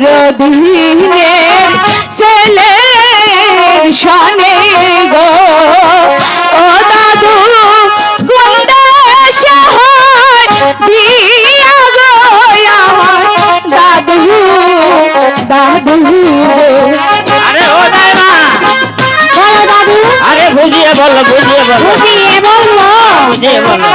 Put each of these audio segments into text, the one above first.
দিনে ছেলে শনে গো। ও দাদু কুন্দা শহর দিয়া গো আমার দাদু দাদু। আরে ও দাইমা বলো দাদু। আরে বুঝিয়ে বলো বুঝিয়ে বলো। বুঝিয়ে বলল বুঝিয়ে বলো।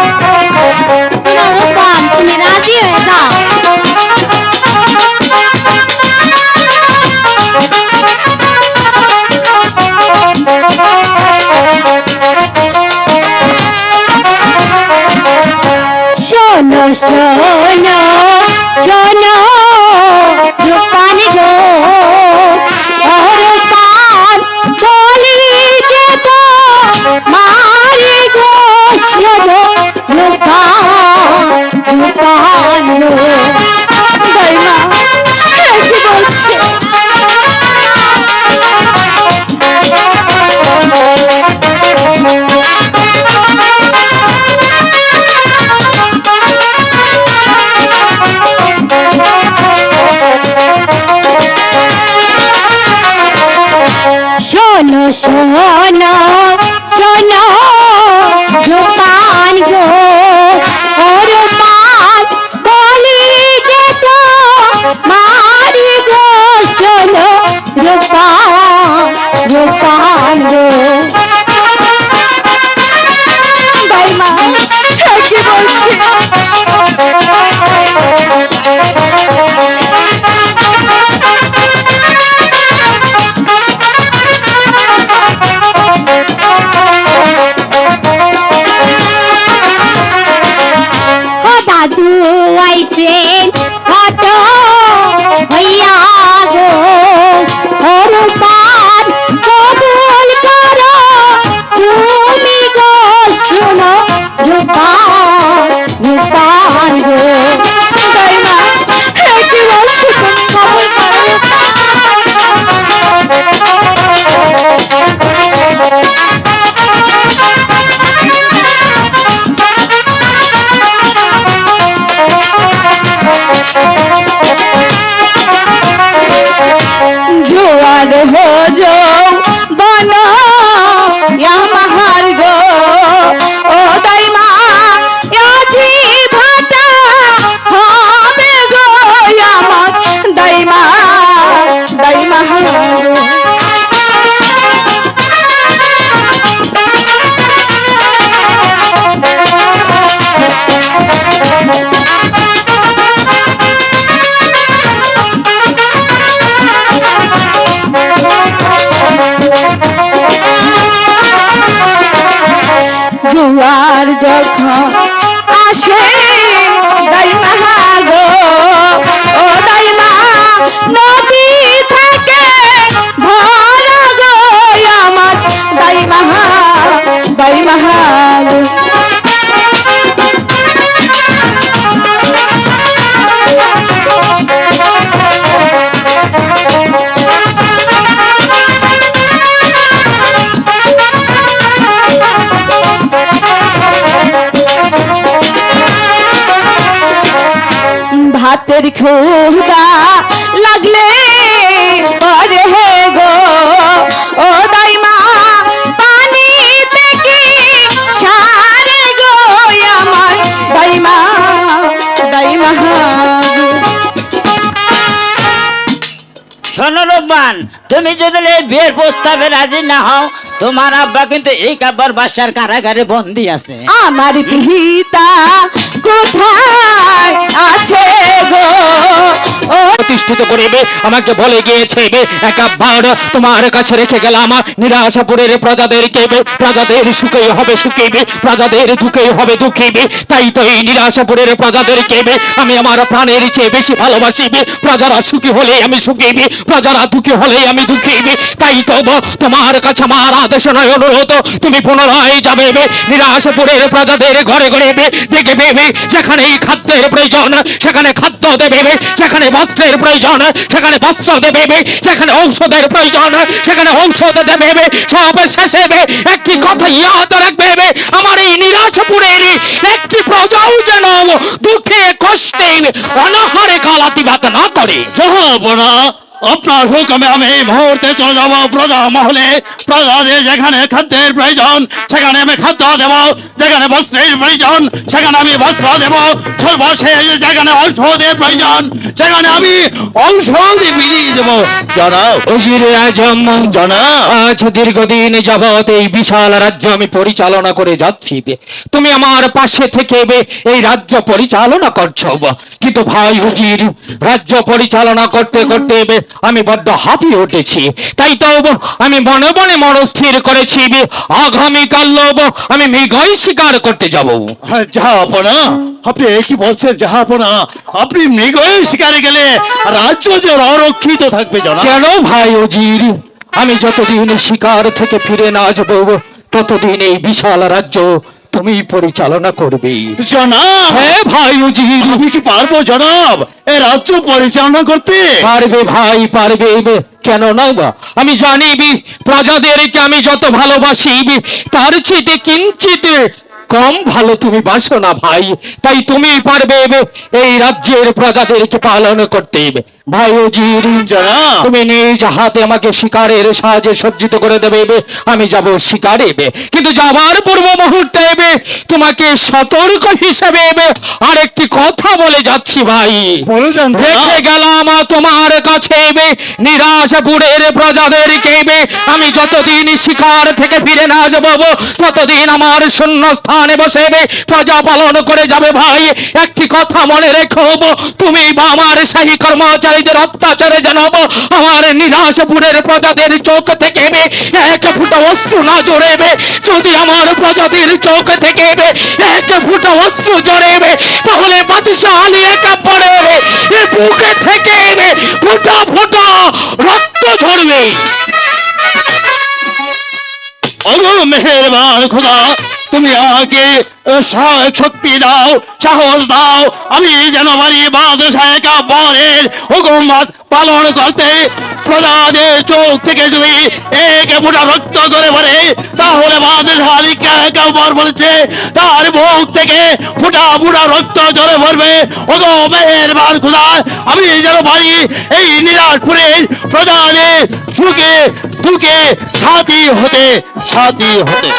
শোনো শোনো লাগলে পরে হে গো। ও দাইমা সারে গো আমার? দাইমা দাইমা শোনো রব্বান তুমি যদি এই বিয়ের প্রস্তাবে রাজি না হও তোমার আব্বা কিন্তু এই কাব্বার বাসার কারাগারে বন্দি আছে। আমার পিতা প্রতিষ্ঠিত করিবে আমাকে বলে গিয়েছে তোমার কাছে রেখে গেলাম, নিরাশাপুরের প্রজাদের সুখেই হবে সুখেবে প্রজাদের দুঃখেই হবে দুঃখিবে তাই তো এই নিরাশাপুরের আমি আমার প্রাণের চেয়ে বেশি ভালোবাসিবে প্রজারা সুখী হলে আমি সুখীবে প্রজারা দুঃখী হলে আমি দুঃখিবে তাই তো তোমার কাছে আমার আদেশ নয়, অনুরোধ, তুমি পুনরায় যাবে নিরাশাপুরের প্রজাদের ঘরে ঘরে দেখবে যেখানে খাদ্যের প্রয়োজন সেখানে খাদ্য দেবে বে, যেখানে বস্ত্রের প্রয়োজন সেখানে বস্ত্র দেবে যেখানে ঔষধের প্রয়োজন সেখানে ঔষধ দেবে সব শেষে একটি কথা ইয়াদ রাখবে আমার এই নিরাশপুরের একটি প্রজাও যেন দুঃখে কষ্টে অনাহারে কালাতিবাদ না করে। আপনার হুকুমে আমি এই মুহূর্তে চলে যাব প্রজা মহলে। প্রজাদের যেখানে খাদ্যের প্রয়োজন সেখানে আমি খাদ্য দেব। যেখানে বস্ত্রের প্রয়োজন সেখানে আমি বস্ত্র দেব। সর্বশেষ যেখানে ঔষধের প্রয়োজন সেখানে আমি ঔষধ বিলিয়ে দেব। জানাও অজিরে আজম জানা আজ দীর্ঘদিন যাবৎ এই বিশাল রাজ্য আমি পরিচালনা করে যাচ্ছি। তুমি আমার পাশে থেকে এই রাজ্য পরিচালনা করছ। কিন্তু ভাই হুজির রাজ্য পরিচালনা করতে করতে আমি বড্ড হাঁপিয়ে উঠেছি। তাই তো আমি মনে মনে মনস্থির করেছি। আগামীকাল আমি মৃগই শিকার করতে যাব। জাহাপনা আপনি কি বলছেন জাহাপনা আপনি শিকারে গেলে রাজ্য যে অরক্ষিত থাকবে জানা কেন ভাই অজির? আমি যতদিন শিকার থেকে ফিরে না আসব ততদিন এই বিশাল রাজ্য তুমি পরিচালনা করবে। জনাব! হ্যাঁ ভাই উজির আমি কি পারব জনাব? এ রাজ্য পরিচালনা করতে? পারবে ভাই পারবে। কেন না বা? আমি জানি প্রজাদেরকে আমি যত ভালোবাসি তার চেয়ে কিঞ্চিত কম ভালো তুমি বাসো না ভাই। তাই তুমি পারবে এই রাজ্যের প্রজাদেরকে পালন করতে ভাই অজির জনাব তুমি নিজ হাতে আমাকে শিকারের সাহায্যে সজ্জিত করে দেবে আমি যাব শিকারে কিন্তু যাবার পূর্ব মুহূর্তে তোমাকে সতর্ক হিসেবে আরেকটি কথা বলে যাচ্ছি ভাই। রেখে গেলাম তোমার কাছে নিরাশপুরের প্রজাদেরকে আমি যতদিন শিকার থেকে ফিরে না যাব ততদিন আমার শূন্য স্থানে বসে প্রজা পালন করে যাবে ভাই। একটি কথা মনে রেখো তুমি বা আমার শাহী কর্মচারীদের অত্যাচারে জানাব। আমার নিরাশপুরের প্রজাদের চোখ থেকে এক ফুটা অশ্রু না জড়েবে যদি আমার প্রজাদের চোখ থেকে এক ফুটা অশ্রু জড়েবে তাহলে বাদশাহ আলী একা পড়ে এ বুকে থেকে ফুটা ফুটা রক্ত ঝরবে। ওগো মেহেরবান খোদা তুমি আমাকে শক্তি দাও, সাহস দাও। আমি যেন পারি বাদশাহ কাপড়ের হুকুমত পালন করতে। প্রজাদের চোখ থেকে যদি এক ফোঁটা রক্ত করে পড়ে, তাহলে বাদশাহ বলেছে, তার মুখ থেকে ফুটা ফুটা রক্ত ঝরে পড়বে। ওগো মেহেরবান খোদা, আমি যেন পারি এই নিরাজপুরের প্রজাদের সুখে, দুঃখে সাথী হতে সাথী হতে।